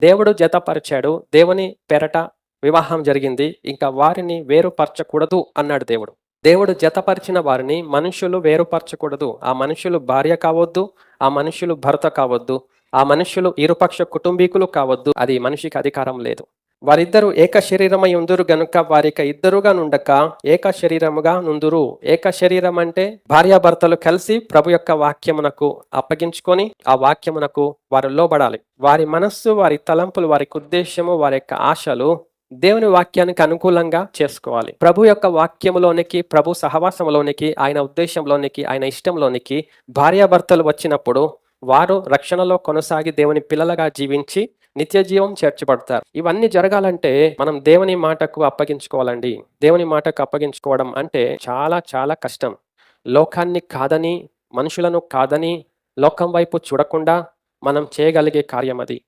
దేవుడు జతపరిచాడు. దేవుని పెరట వివాహం జరిగింది. ఇంకా వారిని వేరుపరచకూడదు అన్నాడు దేవుడు. దేవుడు జతపరిచిన వారిని మనుషులు వేరుపరచకూడదు. ఆ మనుషులు భార్య కావద్దు ఆ మనుషులు భర్త కావద్దు ఆ మనుషులు ఇరుపక్ష కుటుంబీకులు కావద్దు. అది మనిషికి అధికారం లేదు. వారిద్దరూ ఏక శరీరమై ఉందరు గనుక వారిక ఇద్దరుగా నుండక ఏక శరీరముగా నుందురు. ఏక శరీరం అంటే భార్యాభర్తలు కలిసి ప్రభు యొక్క వాక్యమునకు అప్పగించుకొని ఆ వాక్యమునకు వారు లోబడాలి. వారి మనస్సు వారి తలంపులు వారి ఉద్దేశము వారి యొక్క ఆశలు దేవుని వాక్యానికి అనుకూలంగా చేసుకోవాలి. ప్రభు యొక్క వాక్యములోనికి ప్రభు సహవాసంలోనికి ఆయన ఉద్దేశంలోనికి ఆయన ఇష్టంలోనికి భార్యాభర్తలు వచ్చినప్పుడు వారు రక్షణలో కొనసాగి దేవుని పిల్లలుగా జీవించి నిత్య జీవం చేర్చబడతారు. ఇవన్నీ జరగాలంటే మనం దేవుని మాటకు అప్పగించుకోవాలండి. దేవుని మాటకు అప్పగించుకోవడం అంటే చాలా చాలా కష్టం. లోకాన్ని కాదని మనుషులను కాదని లోకం వైపు చూడకుండా మనం చేయగలిగే కార్యం అది.